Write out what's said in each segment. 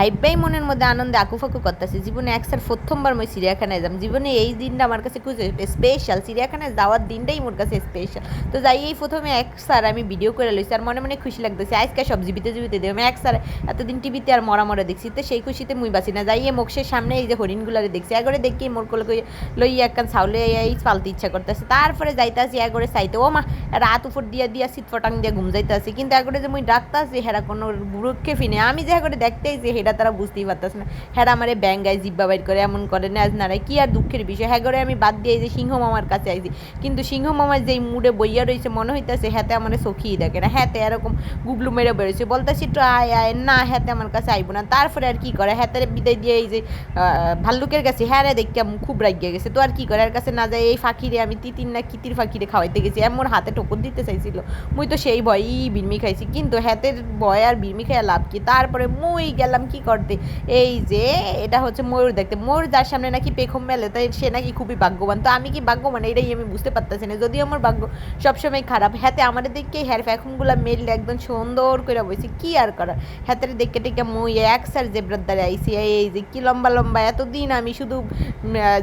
হাইব্বাই মনের মধ্যে আনন্দে আকুফাকু করতেছে। জীবনে একসার প্রথমবার মই চিড়িয়াখানায় যাম। জীবনে এই দিনটা আমার কাছে খুব স্পেশাল চিড়িয়াখানায় যাওয়ার দিনটাই মোর কাছে স্পেশাল তো যাই, এই প্রথমে এক স্যার আমি ভিডিও করে লইছি আর মনে মনে খুশি লাগতেছে। আজকে সব জীবিতে জীবিতে দেব আমি এক স্যার এতদিন টিভিতে আর মরা মরা দেখছি, তো সেই খুশিতে মুই বাঁচি না। যাইয়ে মোক্ষের সামনে এই যে হরিণগুলারে দেখছি, একবারে দেখি মোর কোলে কই লই একখান ছাউলে এই পালতে ইচ্ছা করতেছে। তারপরে যাইতাছি একবারে চাইতে, ও মা, রাত উপর দিয়া দিয়া শীত ফটাং দিয়া ঘুম যাইতাছি। কিন্তু একবারে যে মুই ডাকতাছি, হেরা কোনো বুড়োকে ফিনে আমি যে একবারে দেখতেই যে হেরা তারা বুঝতেই পারতাস না। হ্যাঁ আমারে ব্যাঙ্গায় জিব্বা বাইর করে, এমন করে, না নাড়াই কি আর দুঃখের বিষয়? হ্যাঁ করে আমি বাদ দিয়ে যে সিংহ মামার কাছে আইছি। কিন্তু সিংহ মামার যেই মুডে বইয়া রয়েছে মনে হইতাছে হ্যাতে আমার সখিই দেখে না। হ্যাতে এরকম গুবলু মেরে বেরোছে বলতেছি, একটু আয় আয়, না হ্যাতে আমার কাছে আইব না। তারপরে আর কি করে? হ্যাতে বিদায় দিয়ে এই যে ভাল্লুকের কাছে হ্যাঁ রে দেখতে খুব রাগিয়ে গেছে। তো আর কি করে? আর কাছে না যায় এই ফাঁকিরে, আমি তিতির না কিতির ফাঁকিরে খাওয়াইতে গেছি। এমন হাতে ঠোকর দিতে চাইছিল। মুই তো সেই ভয়ই বিড়মি খাইছি। কিন্তু হ্যাতের ভয় আর বিড়মি খাইয়া লাভ কি? তারপরে মুই গেলাম কি করতে? এই যে, এটা হচ্ছে ময়ূর দেখতে। ময়ূর যার সামনে নাকি পেখম মেলে, তাই সে নাকি খুবই ভাগ্যবান। তো আমি কি ভাগ্যবান? এটাই আমি বুঝতে পারতেছি না। যদিও আমার ভাগ্য সবসময় খারাপ, হাতে আমাদের দেখে হ্যার ফ্যাখমগুলো মেললে একদম সুন্দর করে বসে কি আর করার? হাতের দেখে টেকে মুই এক স্যার জেব্রার দ্বারা আইসি এই যে, কি লম্বা লম্বা, এতদিন আমি শুধু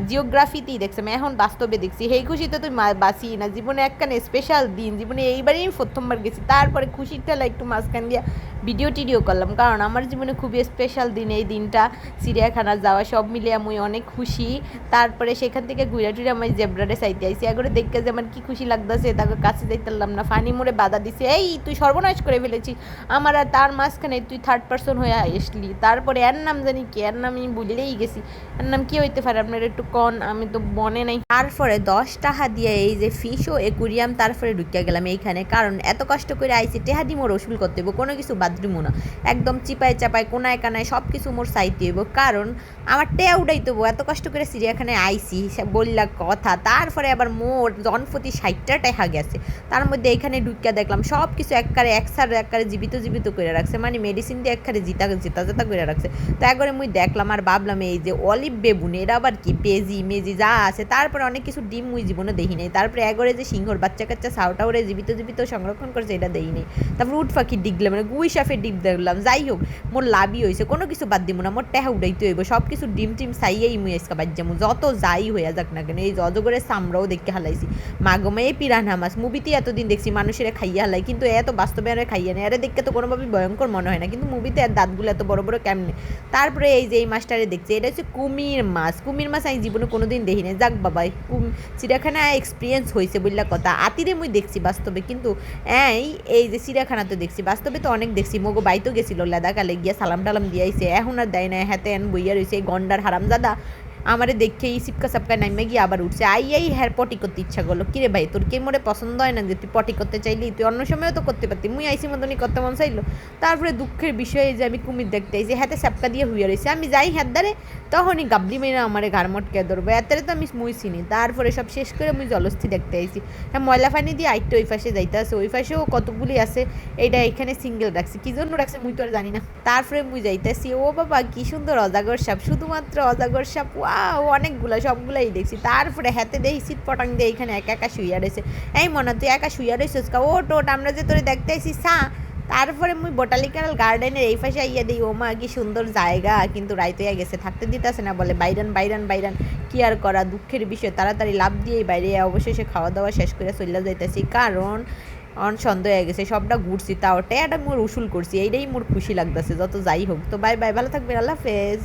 জিওগ্রাফিতেই দেখছিলাম, এখন বাস্তবে দেখছি। সেই খুশিতে তুই বাঁচি না। জীবনে একখানে স্পেশাল দিন। জীবনে এইবারেই আমি প্রথমবার গেছি। তারপরে খুশির ঠেলা একটু মাঝখান দিয়ে ভিডিও টিডিও করলাম। কারণ আমার জীবনে খুবই স্পেশাল দিন, এই দিনটা চিড়িয়াখানা যাওয়া, সব মিলে আমি অনেক খুশি। তারপরে সেখান থেকে ঘুরে টুরে আমি জেব্রারে চাইতে আইসি একবারে দেখতে যে আমার কি খুশি লাগতেছে, তাকে কাছে যাইতাম না। ফানি মোড়ে বাধা দিছে, এই, তুই সর্বনাশ করে ফেলেছিস। আমার আর তার মাঝখানে তুই থার্ড পার্সন হয়ে আসলি। তারপরে এর নাম জানি কি, এর নাম আমি ভুলেই গেছি। এর নাম কি হইতে পারে, আপনার একটু কন, আমি তো মনে নাই। তারপরে দশ টাকা দিয়ে এই যে ফিশ ও একুরিয়াম তারপরে ঢুকিয়া গেলাম এইখানে। কারণ এত কষ্ট করে আইসি টেহাদি মোর রসুল করতে কোনো কিছু বাদ দিব না। একদম চিপায় চাপায় কোনায় কানায় সব কিছু মোর চাইতে হইব। কারণ আমার টেয়া উঠাইতে হইব। এত কষ্ট করে চিড়িয়াখানায় আইসি বললা কথা। তারপরে আবার মোর জনপ্রতি ষাটটা টেহা গেছে। তার মধ্যে এইখানে ঢুকিয়া দেখলাম সব কিছু এককারে, একসার, এককারে জীবিত জীবিত করে রাখছে। মানে মেডিসিন দিয়ে একবারে জিতা জিতা জিতা করে রাখছে। তো একবারে মুই দেখলাম আর ভাবলাম, এই যে অলিভ বেবুন এরা আবার কি? পেজি, মেজি, যা আছে। তারপরে অনেক কিছু ডিম মুই জীবনে দেখি নেই। তারপরে একবারে যে সিংহর বাচ্চা কাচ্চা সাউটা ওরে জীবিত জীবিত সংরক্ষণ করছে, এটা দেই নেই। তারপর উঠ পাখি ডিগলে মানে গুই সাফের ডিপ দেখলাম যাই হোক, মোর লাভই হয়েছে কোনো কিছু বাদ দিব না মোর টেহা উড়াইতে হইব সব কিছু ডিম টিম সাইয়াই মুই আজকে বাদ যাব যত যাই হইয়া যাক না কেন, এই অজগরের সামরাও দেখতে হালাইছি। মাগমে এই পিরানহা মাছ মুভিতে এতদিন দেখছি মানুষের খাইয়া হালাই, কিন্তু এত বাস্তবে আর খাইয়া নেই আরে দেখতে তো কোনোভাবেই ভয়ঙ্কর মনে হয় না, কিন্তু মুভিতে আর দাঁতগুলো এত বড় বড় কেমনে? তারপরে এই যে এই মাছটারে দেখছি এটা হচ্ছে কুমির মাছ কুমির মাছ আমি জীবনে কোনোদিন দেখি নাই, যাক বাবা কুম চিড়িয়াখানায় এক্সপিরিয়েন্স হয়েছে বললা কথা আতিরে মুই দেখছি বাস্তবে কিন্তু এই এই যে চিড়িয়াখানাতে দেখছি বাস্তবে তো অনেক দেখছি মগো বাইতো গেছিল লাদাকালে গিয়া সালাম টালাম দিয়াইছে। এখন আর দেয় না হ্যাঁ বইয়া রয়েছে গন্ডার হারামজাদা। আমারে দেখে এই সিপকা সাপকা নামে গিয়ে আবার উঠছে। আই আই, হ্যার, পটি করতে ইচ্ছা করল। কিরে ভাই, তোর কে মোরে পছন্দ হয় না যে তুই পটি করতে চাইলি? তুই অন্য সময়ও তো করতে পারতি। মুই আইসি মতনই করতে মন চাইলো। তারপরে দুঃখের বিষয়ে যে আমি কুমির দেখতে আইসি হাতে সাপকা দিয়ে হুইয়া রয়েছে আমি যাই হাত দ্বারে, তখনই গাবলি মেয়েরা আমার ঘাড় মটকে ধরবো। এতে তো আমি মুই চিনি। তারপরে সব শেষ করে মুই জলস্থি দেখতে আইসি হ্যাঁ ময়লা পানি দিয়ে আইটটা ওই পাশে যাইতে আছে। ওই পাশেও কতগুলি আছে, এইটা এখানে সিঙ্গেল রাখছে। কি জন্য রাখছে মুই তো আর জানি না। তারপরে মুই যাইতেছি। ও বাবা, কি সুন্দর অজাগর সাপ। শুধুমাত্র অজাগর সাপ। ওয়াও, অনেকগুলো, সবগুলাই দেখছি। তারপরে হাতে দেখি শীত পটাং দিয়ে এখানে একা একা শুইয়া রয়েছে এই মনে, তুই একা শুইয়া রয়েছিস কা? ও টোট আমরা যে তোরে দেখতে আইসি সা। তারপরে মুই বোটানিক্যাল গার্ডেনের এই পাশে আইয়া দিই, ওমা, কি সুন্দর জায়গা। কিন্তু রাইতে গেছে, থাকতে দিতেছে না। বলে, বাইরান বাইরান বাইরান, কি আর করা? দুঃখের বিষয়, তাড়াতাড়ি লাভ দিয়ে বাইরে অবশেষে খাওয়া দাওয়া শেষ করে চলে যাইতেছি। কারণ, অন সন্দেহ হয়ে গেছে, সবটা ঘুরছি তাও। টেয়াটা মোর উসুল করছি, এইটাই মোর খুশি লাগতেছে, যত যাই হোক। তো বাই বাই, ভালো থাকবেন, আল্লাহ হাফেজ।